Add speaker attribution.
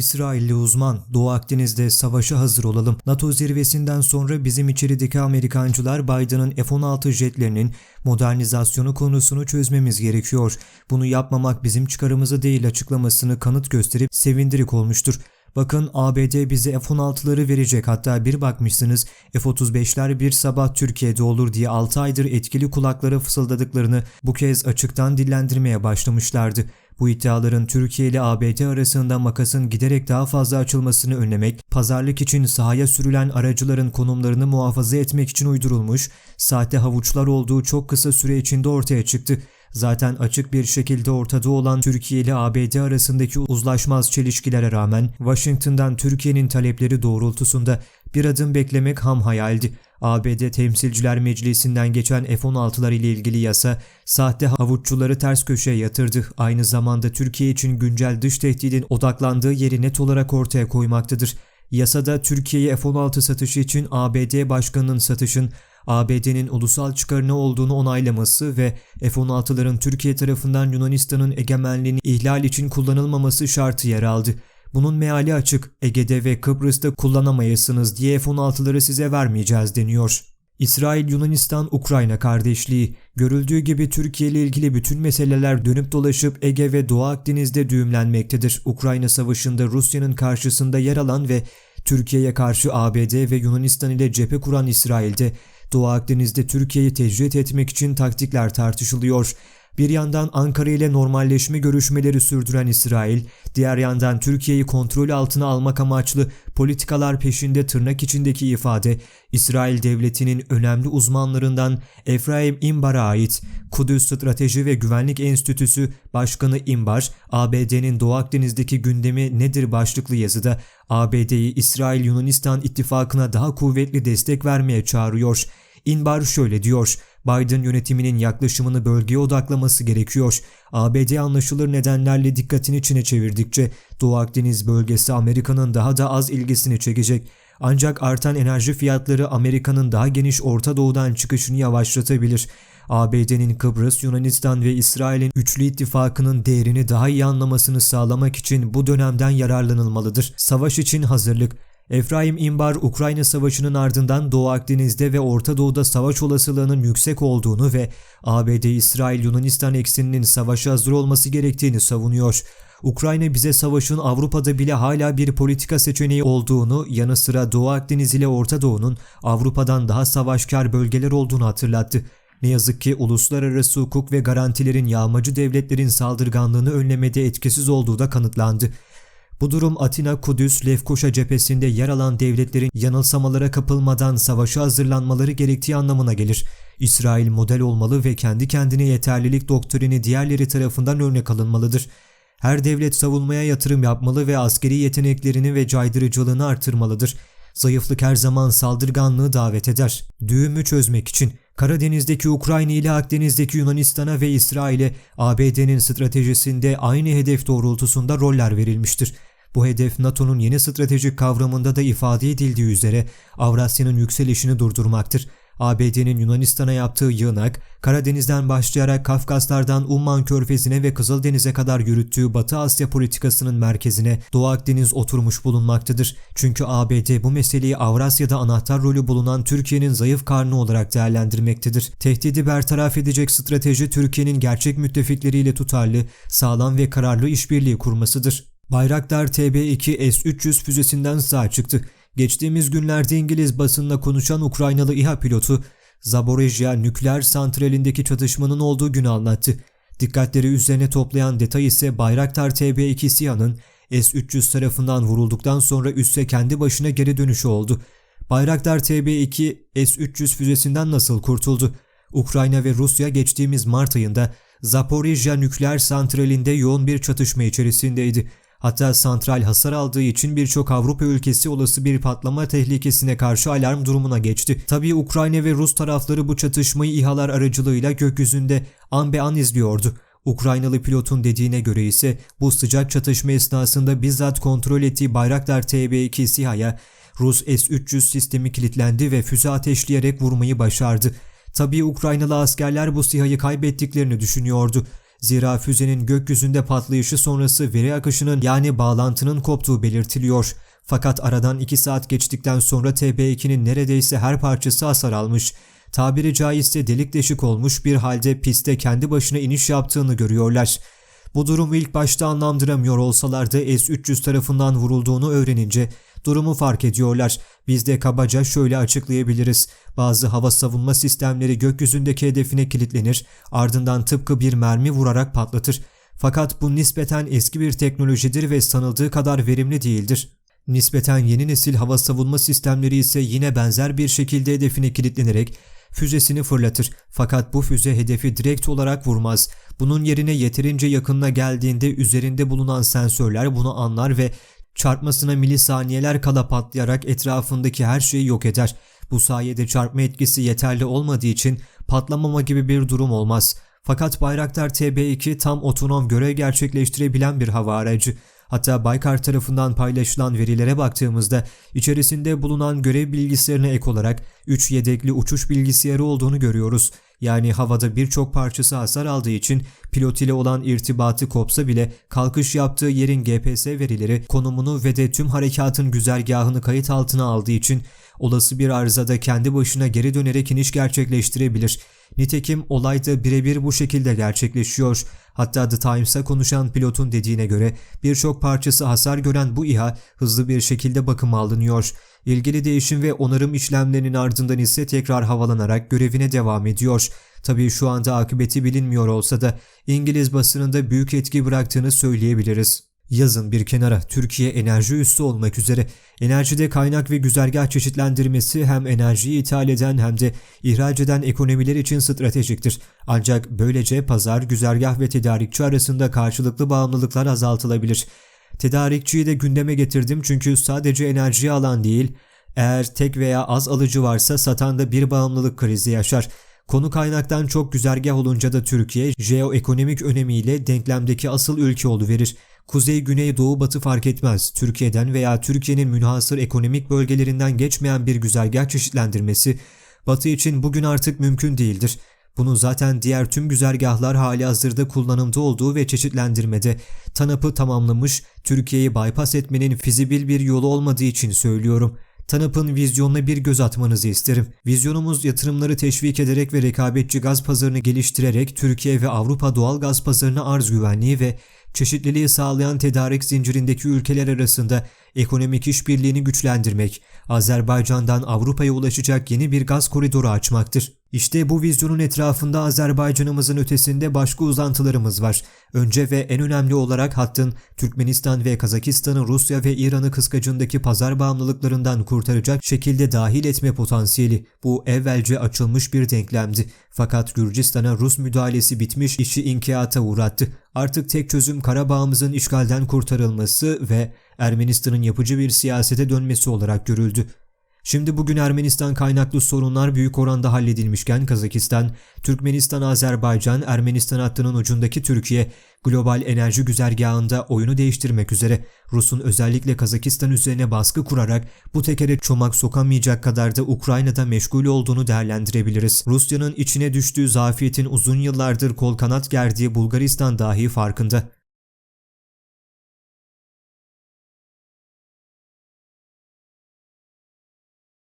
Speaker 1: İsrailli uzman, Doğu Akdeniz'de savaşa hazır olalım. NATO zirvesinden sonra bizim içerideki Amerikancılar Biden'ın F-16 jetlerinin modernizasyonu konusunu çözmemiz gerekiyor. Bunu yapmamak bizim çıkarımızı değil açıklamasını kanıt gösterip sevindirik olmuştur. Bakın ABD bize F-16'ları verecek hatta bir bakmışsınız F-35'ler bir sabah Türkiye'de olur diye 6 aydır etkili kulaklara fısıldadıklarını bu kez açıktan dillendirmeye başlamışlardı. Bu iddiaların Türkiye ile ABD arasında makasın giderek daha fazla açılmasını önlemek, pazarlık için sahaya sürülen aracıların konumlarını muhafaza etmek için uydurulmuş, sahte havuçlar olduğu çok kısa süre içinde ortaya çıktı. Zaten açık bir şekilde ortada olan Türkiye ile ABD arasındaki uzlaşmaz çelişkilere rağmen Washington'dan Türkiye'nin talepleri doğrultusunda bir adım beklemek ham hayaldi. ABD Temsilciler Meclisi'nden geçen F-16'lar ile ilgili yasa sahte havuççuları ters köşeye yatırdı. Aynı zamanda Türkiye için güncel dış tehdidin odaklandığı yeri net olarak ortaya koymaktadır. Yasada Türkiye'ye F-16 satışı için ABD Başkanı'nın satışın ABD'nin ulusal çıkarına olduğunu onaylaması ve F-16'ların Türkiye tarafından Yunanistan'ın egemenliğini ihlal için kullanılmaması şartı yer aldı. Bunun meali açık, Ege'de ve Kıbrıs'ta kullanamayasınız diye F-16'ları size vermeyeceğiz deniyor. İsrail-Yunanistan-Ukrayna kardeşliği, görüldüğü gibi Türkiye ile ilgili bütün meseleler dönüp dolaşıp Ege ve Doğu Akdeniz'de düğümlenmektedir. Ukrayna Savaşı'nda Rusya'nın karşısında yer alan ve Türkiye'ye karşı ABD ve Yunanistan ile cephe kuran İsrail'de Doğu Akdeniz'de Türkiye'yi tecrit etmek için taktikler tartışılıyor. Bir yandan Ankara ile normalleşme görüşmeleri sürdüren İsrail, diğer yandan Türkiye'yi kontrol altına almak amaçlı politikalar peşinde tırnak içindeki ifade, İsrail devletinin önemli uzmanlarından Efraim İmbar'a ait Kudüs Strateji ve Güvenlik Enstitüsü Başkanı İmbar, ABD'nin Doğu Akdeniz'deki gündemi nedir başlıklı yazıda ABD'yi İsrail-Yunanistan ittifakına daha kuvvetli destek vermeye çağırıyor. İnbar şöyle diyor, Biden yönetiminin yaklaşımını bölgeye odaklaması gerekiyor. ABD anlaşılır nedenlerle dikkatini Çin'e çevirdikçe Doğu Akdeniz bölgesi Amerika'nın daha da az ilgisini çekecek. Ancak artan enerji fiyatları Amerika'nın daha geniş Orta Doğu'dan çıkışını yavaşlatabilir. ABD'nin Kıbrıs, Yunanistan ve İsrail'in üçlü ittifakının değerini daha iyi anlamasını sağlamak için bu dönemden yararlanılmalıdır. Savaş için hazırlık Efraim İmbar, Ukrayna Savaşı'nın ardından Doğu Akdeniz'de ve Orta Doğu'da savaş olasılığının yüksek olduğunu ve ABD-İsrail-Yunanistan ekseninin savaşa hazır olması gerektiğini savunuyor. Ukrayna bize savaşın Avrupa'da bile hala bir politika seçeneği olduğunu, yanı sıra Doğu Akdeniz ile Orta Doğu'nun Avrupa'dan daha savaşkar bölgeler olduğunu hatırlattı. Ne yazık ki uluslararası hukuk ve garantilerin yağmacı devletlerin saldırganlığını önlemede etkisiz olduğu da kanıtlandı. Bu durum Atina, Kudüs, Lefkoşa cephesinde yer alan devletlerin yanılsamalara kapılmadan savaşa hazırlanmaları gerektiği anlamına gelir. İsrail model olmalı ve kendi kendine yeterlilik doktrini diğerleri tarafından örnek alınmalıdır. Her devlet savunmaya yatırım yapmalı ve askeri yeteneklerini ve caydırıcılığını artırmalıdır. Zayıflık her zaman saldırganlığı davet eder. Düğümü çözmek için Karadeniz'deki Ukrayna ile Akdeniz'deki Yunanistan'a ve İsrail'e ABD'nin stratejisinde aynı hedef doğrultusunda roller verilmiştir. Bu hedef NATO'nun yeni stratejik kavramında da ifade edildiği üzere Avrasya'nın yükselişini durdurmaktır. ABD'nin Yunanistan'a yaptığı yığınak, Karadeniz'den başlayarak Kafkaslardan Umman Körfezi'ne ve Kızıldeniz'e kadar yürüttüğü Batı Asya politikasının merkezine Doğu Akdeniz oturmuş bulunmaktadır. Çünkü ABD bu meseleyi Avrasya'da anahtar rolü bulunan Türkiye'nin zayıf karnı olarak değerlendirmektedir. Tehdidi bertaraf edecek strateji Türkiye'nin gerçek müttefikleriyle tutarlı, sağlam ve kararlı işbirliği kurmasıdır. Bayraktar TB2 S-300 füzesinden sağ çıktı. Geçtiğimiz günlerde İngiliz basınla konuşan Ukraynalı İHA pilotu Zaporizhia nükleer santralindeki çatışmanın olduğu günü anlattı. Dikkatleri üzerine toplayan detay ise Bayraktar TB2 SİHA'nın S-300 tarafından vurulduktan sonra üsse kendi başına geri dönüşü oldu. Bayraktar TB2 S-300 füzesinden nasıl kurtuldu? Ukrayna ve Rusya geçtiğimiz Mart ayında Zaporizhia nükleer santralinde yoğun bir çatışma içerisindeydi. Hatta santral hasar aldığı için birçok Avrupa ülkesi olası bir patlama tehlikesine karşı alarm durumuna geçti. Tabii Ukrayna ve Rus tarafları bu çatışmayı İHA'lar aracılığıyla gökyüzünde an be an izliyordu. Ukraynalı pilotun dediğine göre ise bu sıcak çatışma esnasında bizzat kontrol ettiği Bayraktar TB2 SİHA'ya Rus S-300 sistemi kilitlendi ve füze ateşleyerek vurmayı başardı. Tabii Ukraynalı askerler bu SİHA'yı kaybettiklerini düşünüyordu. Zira füzenin gökyüzünde patlayışı sonrası veri akışının yani bağlantının koptuğu belirtiliyor. Fakat aradan 2 saat geçtikten sonra TB2'nin neredeyse her parçası hasar almış. Tabiri caizse delik deşik olmuş bir halde piste kendi başına iniş yaptığını görüyorlar. Bu durumu ilk başta anlamdıramıyor olsalar da S-300 tarafından vurulduğunu öğrenince durumu fark ediyorlar. Biz de kabaca şöyle açıklayabiliriz. Bazı hava savunma sistemleri gökyüzündeki hedefine kilitlenir, ardından tıpkı bir mermi vurarak patlatır. Fakat bu nispeten eski bir teknolojidir ve sanıldığı kadar verimli değildir. Nispeten yeni nesil hava savunma sistemleri ise yine benzer bir şekilde hedefine kilitlenerek füzesini fırlatır. Fakat bu füze hedefi direkt olarak vurmaz. Bunun yerine yeterince yakınına geldiğinde üzerinde bulunan sensörler bunu anlar ve çarpmasına milisaniyeler kala patlayarak etrafındaki her şeyi yok eder. Bu sayede çarpma etkisi yeterli olmadığı için patlamama gibi bir durum olmaz. Fakat Bayraktar TB2 tam otonom görev gerçekleştirebilen bir hava aracı. Hatta Baykar tarafından paylaşılan verilere baktığımızda içerisinde bulunan görev bilgisayarına ek olarak 3 yedekli uçuş bilgisayarı olduğunu görüyoruz. Yani havada birçok parçası hasar aldığı için pilot ile olan irtibatı kopsa bile kalkış yaptığı yerin GPS verileri konumunu ve de tüm harekatın güzergahını kayıt altına aldığı için olası bir arızada kendi başına geri dönerek iniş gerçekleştirebilir. Nitekim olay da birebir bu şekilde gerçekleşiyor. Hatta The Times'a konuşan pilotun dediğine göre birçok parçası hasar gören bu İHA hızlı bir şekilde bakıma alınıyor. İlgili değişim ve onarım işlemlerinin ardından ise tekrar havalanarak görevine devam ediyor. Tabii şu anda akıbeti bilinmiyor olsa da İngiliz basınında büyük etki bıraktığını söyleyebiliriz. Yazın bir kenara Türkiye enerji üssü olmak üzere enerjide kaynak ve güzergah çeşitlendirmesi hem enerjiyi ithal eden hem de ihraç eden ekonomiler için stratejiktir. Ancak böylece pazar, güzergah ve tedarikçi arasında karşılıklı bağımlılıklar azaltılabilir. Tedarikçiyi de gündeme getirdim çünkü sadece enerjiyi alan değil, eğer tek veya az alıcı varsa satan da bir bağımlılık krizi yaşar. Konu kaynaktan çok güzergah olunca da Türkiye jeoekonomik önemiyle denklemdeki asıl ülke verir. Kuzey, güney, doğu, batı fark etmez. Türkiye'den veya Türkiye'nin münhasır ekonomik bölgelerinden geçmeyen bir güzergah çeşitlendirmesi Batı için bugün artık mümkün değildir. Bunu zaten diğer tüm güzergahlar hali hazırda kullanımda olduğu ve çeşitlendirmede TANAP'ı tamamlamış, Türkiye'yi bypass etmenin fizibil bir yolu olmadığı için söylüyorum. TANAP'ın vizyonuna bir göz atmanızı isterim. Vizyonumuz yatırımları teşvik ederek ve rekabetçi gaz pazarını geliştirerek Türkiye ve Avrupa doğal gaz pazarına arz güvenliği ve çeşitliliği sağlayan tedarik zincirindeki ülkeler arasında ekonomik işbirliğini güçlendirmek, Azerbaycan'dan Avrupa'ya ulaşacak yeni bir gaz koridoru açmaktır. İşte bu vizyonun etrafında Azerbaycan'ımızın ötesinde başka uzantılarımız var. Önce ve en önemli olarak hattın Türkmenistan ve Kazakistan'ı Rusya ve İran'ı kıskacındaki pazar bağımlılıklarından kurtaracak şekilde dahil etme potansiyeli. Bu evvelce açılmış bir denklemdi. Fakat Gürcistan'a Rus müdahalesi bitmiş işi inkiyata uğrattı. Artık tek çözüm Karabağ'ımızın işgalden kurtarılması ve Ermenistan'ın yapıcı bir siyasete dönmesi olarak görüldü. Şimdi bugün Ermenistan kaynaklı sorunlar büyük oranda halledilmişken Kazakistan, Türkmenistan, Azerbaycan, Ermenistan hattının ucundaki Türkiye global enerji güzergahında oyunu değiştirmek üzere Rus'un özellikle Kazakistan üzerine baskı kurarak bu tekere çomak sokamayacak kadar da Ukrayna'da meşgul olduğunu değerlendirebiliriz. Rusya'nın içine düştüğü zafiyetin uzun yıllardır kol kanat gerdiği Bulgaristan dahi farkında.